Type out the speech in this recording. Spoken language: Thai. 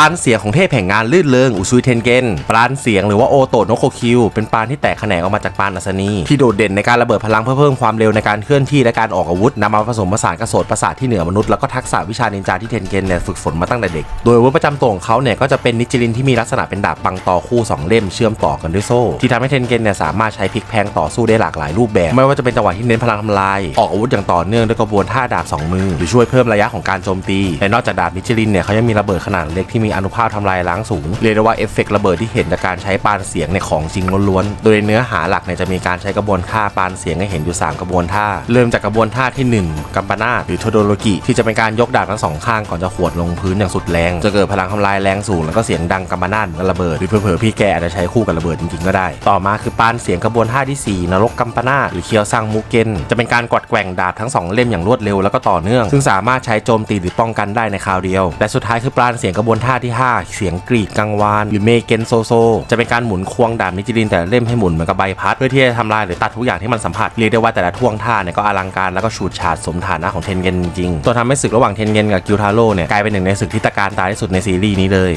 ราณเสียงของเทพแห่งงานลื่นเริงอุซุยเทนเกนปราณเสียงหรือว่าโอโตโนโคคิวเป็นปราณที่แตกแขนงออกมาจากปราณอัศนีที่โดดเด่นในการระเบิดพลังเพื่อเพิ่มความเร็วในการเคลื่อนที่และการออกอาวุธนำมาผสมผสานกระโสดประสาทที่เหนือมนุษย์แล้วก็ทักษะวิชานินจาที่เทนเกนเนี่ยฝึกฝนมาตั้งแต่เด็ก โดยอาวุธประจำตัวของเขาเนี่ยก็จะเป็นนิจิลินที่มีลักษณะเป็นดาบปังต่อคู่สองเล่มเชื่อมต่อกันด้วยโซ่ ที่ทำให้เทนเกนเนี่ยสามารถใช้พลิกแพงต่อสู้ได้หลากหลายรูปแบบ ไม่ว่าจะเป็นจังหวะที่เน้นพลังทำลาย ออกอาวุธอย่างต่อเนื่องด้วยกระบวนท่าดาบสองมือหรือช่วยเพิ่มระยะของการโจมตีและนอกจากดาบนิจลินเนี่ยเขายังมีระเบิดขนาดเล็กที่มีอนุภาคทำลายล้างสูง เรียกได้ว่าเอฟเฟกต์ระเบิดที่เห็นจากการใช้ปานเสียงในของจริงล้วนๆ โดยเนื้อหาหลักเนี่ยจะมีการใช้กระบวนท่าปานเสียงให้เห็นอยู่ 3 กระบวนท่า เริ่มจากกระบวนท่าที่ 1 กัมปนาตหรือโทโดโลกิ ที่จะเป็นการยกดาบทั้งสองข้างก่อนจะขวดลงพื้นอย่างสุดแรงจะเกิดพลังทำลายแรงสูงแล้วก็เสียงดังกัมปนาตเหมือนระเบิดหรือเผลอๆพี่แกอาจจะใช้คู่กับระเบิดจริงๆก็ได้ ต่อมาคือปานเสียงกระบวนท่าที่ 4 นรกกัมปนาตหรือเคียวซังมูเกนจะเป็นการกวัดแกว่งดาบทั้งสองเล่มอย่างรวดเร็วแล้วก็ต่อเนื่อง ซึ่งสามารถใช้โจมตีหรือป้องกันได้ในคราวเดียว และสุดท้ายคือปาณเสียงกระบวนท่าที่ 5 เสียงกรีดกังวาน หรือเมเกนโซโซ จะเป็นการหมุนควงดาบนิจิรินแต่เล่มให้หมุนเหมือนกับใบพัด เพื่อที่จะทำลายหรือตัดทุกอย่างที่มันสัมผัส เรียกได้ว่าแต่ละท่วงท่าเนี่ยก็อลังการแล้วก็ฉูดฉาดสมฐานะของเทนเกนจริงๆตัวทำให้ศึกระหว่างเทนเกนกับกิวทาโร่เนี่ยกลายเป็นหนึ่งในศึกที่ตะการตาที่สุดในซีรีส์นี้เลย